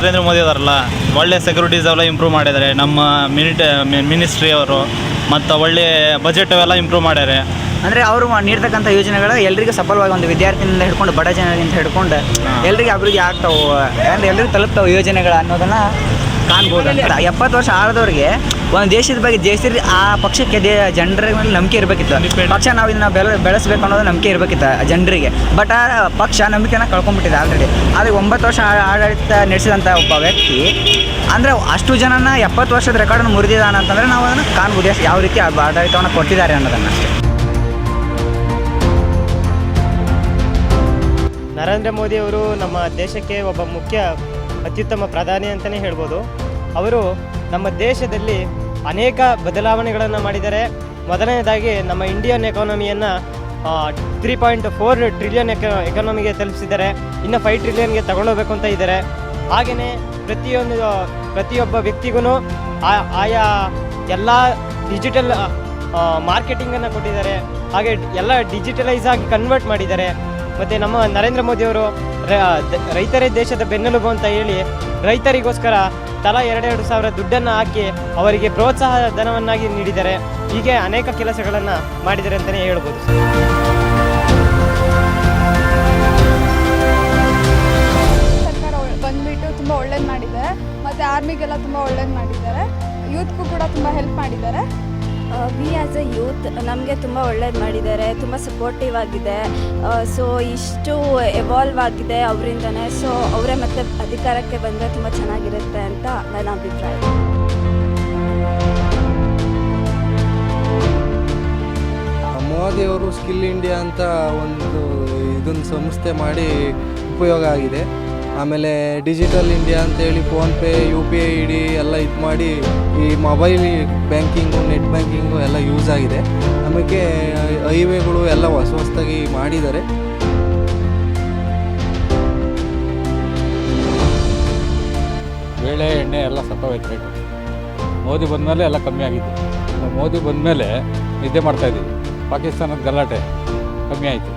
ನರೇಂದ್ರ ಮೋದಿ ಅವರಲ್ಲ ಒಳ್ಳೆ ಸೆಕ್ಯೂರಿಟೀಸ್ ಎಲ್ಲ ಇಂಪ್ರೂವ್ ಮಾಡಿದ್ದಾರೆ. ನಮ್ಮ ಮಿನಿಟ ಮಿನಿಸ್ಟ್ರಿ ಅವರು ಮತ್ತು ಒಳ್ಳೆ ಬಜೆಟ್ ಅವೆಲ್ಲ ಇಂಪ್ರೂವ್ ಮಾಡ್ಯಾರೆ. ಅಂದರೆ ಅವರು ನೀಡ್ತಕ್ಕಂಥ ಯೋಜನೆಗಳು ಎಲ್ಲರಿಗೂ ಸಫಲವಾಗಿ ಒಂದು ವಿದ್ಯಾರ್ಥಿನಿಂದ ಹಿಡ್ಕೊಂಡು ಬಡ ಜನರಿಂದ ಹಿಡ್ಕೊಂಡು ಎಲ್ಲರಿಗೂ ಅಭಿವೃದ್ಧಿ ಆಗ್ತಾವೆ. ಅಂದರೆ ಎಲ್ರಿಗೂ ತಲುಪ್ತಾವೆ ಯೋಜನೆಗಳು ಅನ್ನೋದನ್ನು ಕಾಣ್ಬೋದು ಅಂತ. ಎಪ್ಪತ್ತು ವರ್ಷ ಆಳದವ್ರಿಗೆ ಒಂದು ದೇಶದ ಬಗ್ಗೆ ದೇಶದ ಆ ಪಕ್ಷಕ್ಕೆ ದೇ ಜನರ ಮೇಲೆ ನಂಬಿಕೆ ಇರಬೇಕಿತ್ತು. ಪಕ್ಷ ನಾವು ಇದನ್ನ ಬೆಳೆ ಬೆಳೆಸಬೇಕು ಅನ್ನೋದು ನಂಬಿಕೆ ಇರಬೇಕಿತ್ತು ಜನರಿಗೆ. ಬಟ್ ಆ ಪಕ್ಷ ನಂಬಿಕೆನ ಕಳ್ಕೊಂಡ್ಬಿಟ್ಟಿದೆ ಆಲ್ರೆಡಿ ಆದರೆ ಒಂಬತ್ತು ವರ್ಷ ಆಡಳಿತ ನಡೆಸಿದಂಥ ಒಬ್ಬ ವ್ಯಕ್ತಿ ಅಂದರೆ ಅಷ್ಟು ಜನನ ಎಪ್ಪತ್ತು ವರ್ಷದ ರೆಕಾರ್ಡನ್ನು ಮುರಿದಿದ್ದಾನೆ ಅಂತಂದರೆ ನಾವು ಅದನ್ನು ಕಾಣ್ಬೋದು. ಎಷ್ಟು- ಯಾವ ರೀತಿ ಆಡಳಿತವನ್ನ ಆಡಳಿತವನ್ನು ಕೊಟ್ಟಿದ್ದಾರೆ ಅನ್ನೋದನ್ನು ಅಷ್ಟೇ. ನರೇಂದ್ರ ಮೋದಿ ಅವರು ನಮ್ಮ ದೇಶಕ್ಕೆ ಒಬ್ಬ ಮುಖ್ಯ ಅತ್ಯುತ್ತಮ ಪ್ರಧಾನಿ ಅಂತಲೇ ಹೇಳ್ಬೋದು. ಅವರು ನಮ್ಮ ದೇಶದಲ್ಲಿ ಅನೇಕ ಬದಲಾವಣೆಗಳನ್ನು ಮಾಡಿದ್ದಾರೆ. ಮೊದಲನೇದಾಗಿ ನಮ್ಮ ಇಂಡಿಯನ್ ಎಕಾನಮಿಯನ್ನು ತ್ರೀ ಪಾಯಿಂಟ್ ಫೋರ್ ಟ್ರಿಲಿಯನ್ ಎಕ ಎಕಾನಮಿಗೆ ತಲುಪಿಸಿದ್ದಾರೆ. ಇನ್ನು ಫೈವ್ ಟ್ರಿಲಿಯನ್ಗೆ ತಗೊಂಡೋಗ್ಬೇಕು ಅಂತ ಇದ್ದಾರೆ. ಹಾಗೆಯೇ ಪ್ರತಿಯೊಂದು, ಪ್ರತಿಯೊಬ್ಬ ವ್ಯಕ್ತಿಗೂ ಆಯಾ ಎಲ್ಲ ಡಿಜಿಟಲ್ ಮಾರ್ಕೆಟಿಂಗನ್ನು ಕೊಟ್ಟಿದ್ದಾರೆ. ಹಾಗೆ ಎಲ್ಲ ಡಿಜಿಟಲೈಸ್ ಆಗಿ ಕನ್ವರ್ಟ್ ಮಾಡಿದ್ದಾರೆ. ಮತ್ತು ನಮ್ಮ ನರೇಂದ್ರ ಮೋದಿಯವರು ರೈತರೇ ದೇಶದ ಬೆನ್ನೆಲುಬು ಅಂತ ಹೇಳಿ ರೈತರಿಗೋಸ್ಕರ ತಲಾ ಎರಡೆರಡು ಸಾವಿರ ದುಡ್ಡನ್ನು ಹಾಕಿ ಅವರಿಗೆ ಪ್ರೋತ್ಸಾಹ ಧನವನ್ನಾಗಿ ನೀಡಿದ್ದಾರೆ ಹೀಗೆ ಅನೇಕ ಕೆಲಸಗಳನ್ನು ಮಾಡಿದ್ದಾರೆ ಅಂತಲೇ ಹೇಳ್ಬೋದು. ಸರ್ಕಾರ ಬಂದ್ಬಿಟ್ಟು ತುಂಬ ಒಳ್ಳೇದು ಮಾಡಿದ್ದಾರೆ. ಮತ್ತು ಆರ್ಮಿಗೆಲ್ಲ ತುಂಬ ಒಳ್ಳೇದು ಮಾಡಿದ್ದಾರೆ. ಯೂತ್ಗೂ ಕೂಡ ತುಂಬ ಹೆಲ್ಪ್ ಮಾಡಿದ್ದಾರೆ. ವಿ ಆ್ಯಸ್ ಎ ಯೂತ್ ನಮಗೆ ತುಂಬ ಒಳ್ಳೇದು ಮಾಡಿದ್ದಾರೆ, ತುಂಬ ಸಪೋರ್ಟಿವ್ ಆಗಿದೆ. ಸೊ ಇಷ್ಟು ಎವಾಲ್ವ್ ಆಗಿದೆ ಅವರಿಂದನೇ. ಸೊ ಅವರೇ ಮತ್ತೆ ಅಧಿಕಾರಕ್ಕೆ ಬಂದರೆ ತುಂಬ ಚೆನ್ನಾಗಿರುತ್ತೆ ಅಂತ ನನ್ನ ಅಭಿಪ್ರಾಯ. ಮೋದಿಯವರು ಸ್ಕಿಲ್ ಇಂಡಿಯಾ ಅಂತ ಒಂದು ಇದೊಂದು ಸಂಸ್ಥೆ ಮಾಡಿ ಉಪಯೋಗ ಆಗಿದೆ. ಆಮೇಲೆ ಡಿಜಿಟಲ್ ಇಂಡಿಯಾ ಅಂತೇಳಿ ಫೋನ್ಪೇ ಯು ಪಿ ಐ ಇಡಿ ಎಲ್ಲ ಇದು ಮಾಡಿ ಈ ಮೊಬೈಲ್ ಬ್ಯಾಂಕಿಂಗು ಬ್ಯಾಂಕಿಂಗು ಎಲ್ಲ ಯೂಸ್ ಆಗಿದೆ. ಆಮೇಲೆ ಹೈವೇಗಳು ಎಲ್ಲ ಹೊಸ ಹೊಸದಾಗಿ ಮಾಡಿದ್ದಾರೆ. ಬೇಳೆ, ಎಣ್ಣೆ ಎಲ್ಲ ಸತ್ತೋಯ್ತು ರೇಟು ಮೋದಿ ಬಂದಮೇಲೆ ಎಲ್ಲ ಕಮ್ಮಿ ಆಗಿತ್ತು. ಮೋದಿ ಬಂದಮೇಲೆ ನಿದ್ದೆ ಮಾಡ್ತಾಯಿದ್ದೀವಿ ಪಾಕಿಸ್ತಾನದ ಗಲಾಟೆ ಕಮ್ಮಿ ಆಯಿತು.